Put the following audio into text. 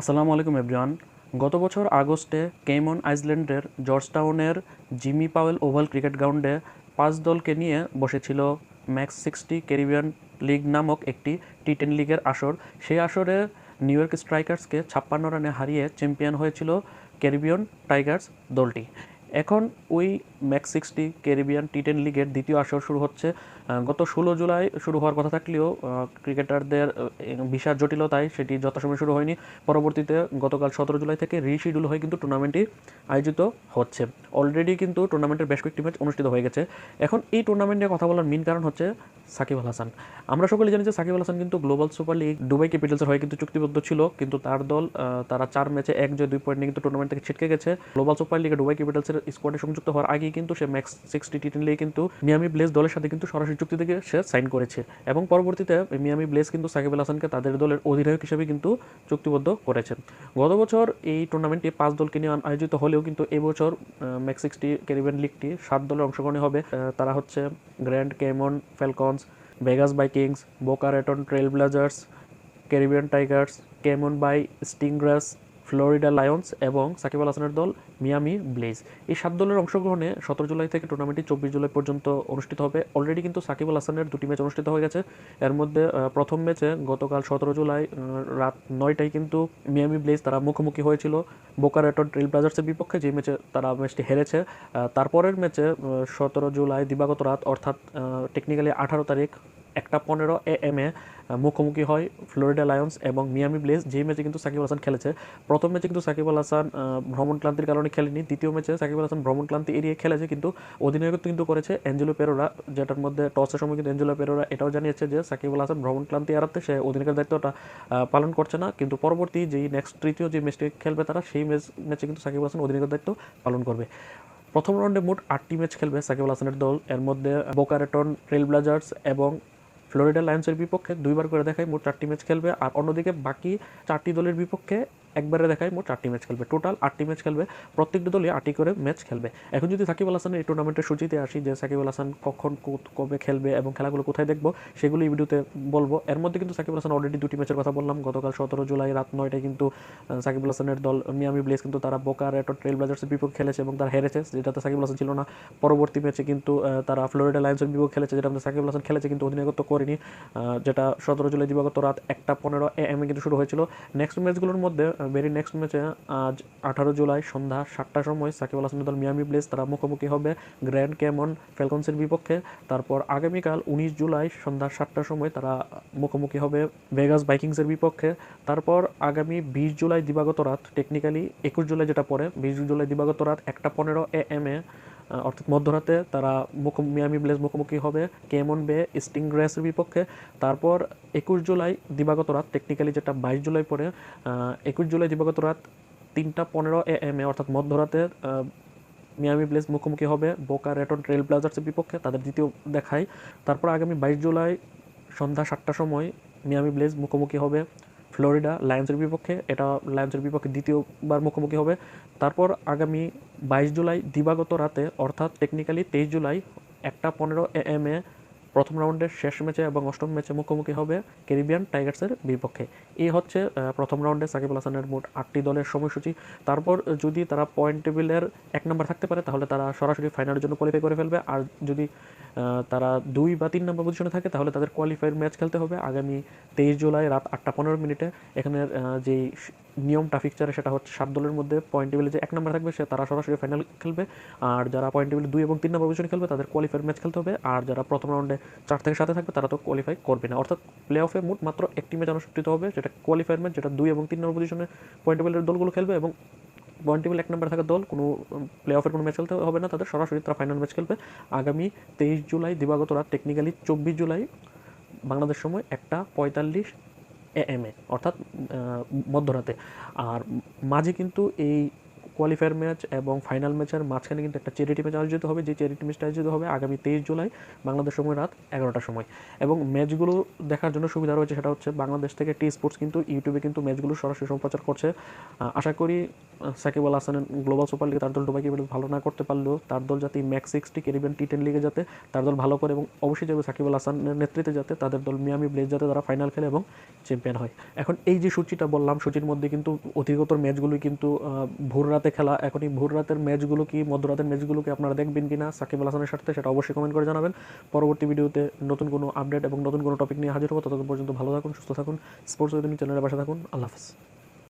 আসসালামু আলাইকুম এভরিওয়ান গত বছর আগস্টে কেমন আইসল্যান্ডের জর্জটাউনের জিমি পাওয়েল ওভাল ক্রিকেট গ্রাউন্ডে পাঁচ দলকে নিয়ে বসেছিল ম্যাক্স সিক্সটি ক্যারিবিয়ান লিগ নামক একটি টি টেন লিগের আসর। সেই আসরে নিউ ইয়র্ক স্ট্রাইকার্সকে ছাপ্পান্ন রানে হারিয়ে চ্যাম্পিয়ন হয়েছিল ক্যারিবিয়ান টাইগার্স দলটি। এখন ওই Max sixty Caribbean T ten লিগের দ্বিতীয় আসর শুরু হচ্ছে। গত ষোলো জুলাই শুরু হওয়ার কথা থাকলেও ক্রিকেটারদের ভিসার জটিলতায় সেটি যথাসময়ে শুরু হয়নি। পরবর্তীতে গতকাল সতেরো জুলাই থেকে রিশিডিউল হয়ে কিন্তু টুর্নামেন্টটি আয়োজিত হচ্ছে। অলরেডি কিন্তু টুর্নামেন্টের বেশ কয়েকটি ম্যাচ অনুষ্ঠিত হয়ে গেছে। এখন এই টুর্নামেন্ট নিয়ে কথা বলার মেন কারণ হচ্ছে সাকিব আল হাসান। আমরা সকলে জানি যে সাকিব আল হাসান কিন্তু গ্লোবাল সুপার লিগ দুবাই ক্যাপিটালসের হয়ে কিন্তু চুক্তিবদ্ধ ছিল, কিন্তু তার দল তারা চার ম্যাচে এক জয়, দুই পয়েন্ট নিয়ে কিন্তু টুর্নামেন্ট থেকে ছিটকে গেছে। গ্লোবাল সুপার লিগে দুবাই ক্যাপিটালসের স্কোয়াডে সংযুক্ত হওয়ার আগেই কিন্তু সে ম্যাক্স সিক্সটি টি টেন লিগে কিন্তু মিয়ামি ব্লেস দলের সাথে কিন্তু সরাসরি চুক্তি থেকে সে সাইন করেছে। এবং পরবর্তীতে মিয়ামি ব্লেস কিন্তু সাকিব আল হাসানকে তাদের দলের অধিনায়ক হিসেবে কিন্তু চুক্তিবদ্ধ করেছেন। গত বছর এই টুর্নামেন্টটি পাঁচ দলকে নিয়ে আয়োজিত হলেও কিন্তু এবছর ম্যাক্স সিক্সটি ক্যারিবিয়ান লিগটি সাত দলের অংশগ্রহণে হবে। তারা হচ্ছে Grand Cayman Falcons Vegas Vikings Boca Raton Trail Blazers Caribbean Tigers Cayman Bay Stingrays Florida Lions এবং সাকিব আল হাসানের দল মিয়ামি ব্লেজ। এই সাত দলের অংশগ্রহণে সতেরো জুলাই থেকে টুর্নামেন্টটি চব্বিশ জুলাই পর্যন্ত অনুষ্ঠিত হবে। অলরেডি কিন্তু সাকিব আল হাসানের দুটি ম্যাচ অনুষ্ঠিত হয়ে গেছে। এর মধ্যে প্রথম ম্যাচে গতকাল সতেরো জুলাই রাত নয়টায় কিন্তু মিয়ামি ব্লেজ তারা মুখোমুখি হয়েছিল বোকারেটন ট্রেল ব্লাজার্সের বিপক্ষে। যে ম্যাচে তারা ম্যাচটি হেরেছে তারপরের ম্যাচে সতেরো জুলাই দিবাগত রাত, অর্থাৎ টেকনিক্যালি আঠারো তারিখ একটা পনেরো এ এম এ মুখোমুখি হয় ফ্লোরিডা লায়ন্স এবং মিয়ামি ব্লেজ। যেই ম্যাচে কিন্তু সাকিব হাসান খেলেছে, প্রথম ম্যাচে কিন্তু সাকিব আল হাসান ভ্রমণ ক্লান্তির কারণে খেলেনি। দ্বিতীয় ম্যাচে সাকিব আল হাসান ভ্রমণ ক্লান্তি এড়িয়ে খেলেছে কিন্তু অধিনায়কত্ব কিন্তু করেছে অ্যাঞ্জেলো পেরোরা, যেটার মধ্যে টসের সময় কিন্তু অ্যাঞ্জেলো পেরোরা এটাও জানিয়েছে যে সাকিব আল হাসান ভ্রমণ ক্লান্তি এড়াতে সে অধিনায়কের দায়িত্বটা পালন করছে না। কিন্তু পরবর্তী যেই নেক্সট তৃতীয় যে ম্যাচটি খেলবে তারা, সেই ম্যাচ ম্যাচে কিন্তু সাকিব আল হাসান অধিনায়কের দায়িত্ব পালন করবে। প্রথম রাউন্ডে মোট আটটি ম্যাচ খেলবে সাকিব আল হাসানের দল। এর মধ্যে বোকারেটন ট্রেল ব্লাজার্স এবং ফ্লোরিডা লায়ন্সের বিপক্ষে দুইবার করে দেখায় মোট চারটি ম্যাচ খেলবে। আর অন্যদিকে বাকি চারটি দলের বিপক্ষে একবারে দেখায় মোট চারটি ম্যাচ খেলবে। টোটাল আটটি ম্যাচ খেলবে, প্রত্যেকটি দলই আটটি করে ম্যাচ খেলবে। এখন যদি সাকিব আল হাসানের এই টুর্নামেন্টের সূচিতে আসি যে সাকিব আল হাসান কখন কবে খেলবে এবং খেলাগুলো কোথায় দেখব, সেগুলো এই ভিডিওতে বলব। এর মধ্যে কিন্তু সাকিব আল হাসান অলরেডি দুটি ম্যাচের কথা বললাম। গতকাল সতেরো জুলাই রাত নয়টায় কিন্তু সাকিব আল হাসানের দল মিয়ামি ব্লেস কিন্তু তারা বোকার একটা ট্রেল ব্লাজার্সের বিপক্ষে খেলেছে এবং তারা হেরেছে। যেটাতে সাকিব আল হাসান ছিল না। পরবর্তী ম্যাচে কিন্তু তারা ফ্লোরিডা লায়ন্সের বিপক্ষে খেলেছে, যেটা আমাদের সাকিব আল হাসান খেলেছে কিন্তু অধিনায়কত্ব করেনি। যেটা সতেরো জুলাই দিবাগত রাত একটা পনেরো এ এম কিন্তু শুরু হয়েছিল। নেক্সট ম্যাচগুলোর মধ্যে ভেরি নেক্সট ম্যাচে আজ আঠারো জুলাই সন্ধ্যা সাতটার সময় সাকিব আল হাসান দল মিয়ামি প্লেস তারা মুখোমুখি হবে গ্র্যান্ড ক্যামন ফ্যালকনসের বিপক্ষে। তারপর আগামীকাল উনিশ জুলাই সন্ধ্যা সাতটার সময় তারা মুখোমুখি হবে ভেগাস বাইকিংসের বিপক্ষে। তারপর আগামী বিশ জুলাই দিবাগত রাত টেকনিক্যালি একুশ জুলাই যেটা পরে বিশ জুলাই দিবাগত রাত একটা পনেরো এ এম এ অর্থাৎ মধ্যরাতে তারা মুখ মিয়ামি ব্লেজ মুখোমুখি হবে, কেমন বে, স্টিং স্টিংগ্রেসের বিপক্ষে। তারপর একুশ জুলাই দিবাগত রাত টেকনিক্যালি যেটা বাইশ জুলাই পরে একুশ জুলাই দিবাগত রাত তিনটা পনেরো এ এম এ, অর্থাৎ মধ্যরাতে মিয়ামি ব্লেজ মুখোমুখি হবে বোকা রেটন ট্রেল ব্লাজার্সের বিপক্ষে, তাদের দ্বিতীয় দেখায়। তারপর আগামী বাইশ জুলাই সন্ধ্যা সাতটার সময় মিয়ামি ব্লেজ মুখোমুখি হবে। ফ্লোরিডা লায়ন্সের বিপক্ষে, এটা লায়ন্সের বিপক্ষে দ্বিতীয়বার মুখোমুখি হবে। তারপর আগামী বাইশ জুলাই দিবাগত রাতে, অর্থাৎ টেকনিক্যালি তেইশ জুলাই, একটা পনেরো এ এম এ প্রথম রাউন্ডের শেষ ম্যাচে এবং অষ্টম ম্যাচে মুখোমুখি হবে ক্যারিবিয়ান টাইগার্সের বিপক্ষে। এই হচ্ছে প্রথম রাউন্ডে সাকিব হাসানের মোট আটটি দলের সময়সূচি। তারপর যদি তারা পয়েন্ট টেবিলের এক নম্বর থাকতে পারে, তাহলে তারা সরাসরি ফাইনালের জন্য কোয়ালিফাই করে ফেলবে। আর যদি তারা দুই বা তিন নম্বর পজিশনে থাকে, তাহলে তাদের কোয়ালিফায়ার ম্যাচ খেলতে হবে। আগামী তেইশ জুলাই রাত আটটা পনেরো মিনিটে। এখানের যেই নিয়মটা ফিকচারে সেটা হচ্ছে সাত দলের মধ্যে পয়েন্ট টেবিলে যে এক নম্বর থাকবে সে তারা সরাসরি ফাইনাল খেলবে। আর যারা পয়েন্ট টেবিলে দুই এবং তিন নম্বর পজিশনে খেলবে, তাদের কোয়ালিফায়ার ম্যাচ খেলতে হবে। আর যারা প্রথম রাউন্ডে চার থেকে সাথে থাকবে, তারা তো কোয়ালিফাই করবে না। অর্থাৎ প্লে অফে মোট মাত্র একটি ম্যাচ অনুষ্ঠিত হবে, যেটা কোয়ালিফায়ার ম্যাচ যেটা দুই এবং তিন নম্বর পজিশনে পয়েন্ট টেবিলের দলগুলো খেলবে এবং পয়েন্ট টেবিল এক নম্বর থাকা দল, কোনো প্লে অফের কোনো ম্যাচ খেলতে হবে না, তাদের সরাসরি তারা ফাইনাল ম্যাচ খেলবে। আগামী তেইশ জুলাই দিবাগত রাত টেকনিক্যালি চব্বিশ জুলাই, বাংলাদেশ সময় একটা পঁয়তাল্লিশ এ এম এ অর্থাৎ মধ্যরাতে। আর মাঝে কিন্তু এই কোয়ালিফায়ার ম্যাচ এবং ফাইনাল ম্যাচের মাঝখানে কিন্তু একটা চ্যারিটি ম্যাচ আয়োজিত হবে। যে চ্যারিটি ম্যাচটা আয়োজিত হবে আগামী তেইশ জুলাই, বাংলাদেশ সময় রাত এগারোটার সময়। এবং ম্যাচগুলো দেখার জন্য সুবিধা রয়েছে সেটা হচ্ছে বাংলাদেশ থেকে টি স্পোর্টস কিন্তু ইউটিউবে কিন্তু ম্যাচগুলো সরাসরি সম্প্রচার করছে। আশা করি সাকিব আল হাসানের গ্লোবাল সুপার লিগে তার দল ক্যাপিটাল ভালো না করতে পারলেও তার দল যাতে Max sixty Caribbean T ten লিগে যাতে তার দল ভালো করে এবং অবশ্যই যাবে সাকিব আল হাসানের নেতৃত্বে যাতে তাদের দল মিয়ামি ব্লেজ যাতে তারা ফাইনাল খেলে এবং চ্যাম্পিয়ন হয়। এখন এই যে সূচিটা বললাম, সূচির মধ্যে কিন্তু অধিকতর ম্যাচগুলোই কিন্তু ভোর রাতে খেলা। এখন এই ভোর রাতের ম্যাচগুলো কি মধ্যরাতের ম্যাচগুলো কি আপনারা দেখবেন কিনা, সাকিব আল হাসানের সাথে সেটা অবশ্যই কমেন্ট করে জানাবেন। পরবর্তী ভিডিওতে নতুন কোনো আপডেট এবং নতুন কোনো টপিক নিয়ে হাজির হব। ততক্ষণ পর্যন্ত ভালো থাকুন, সুস্থ থাকুন স্পোর্টস চ্যানেলের পাশে থাকুন। আল্লাহ হাফিজ।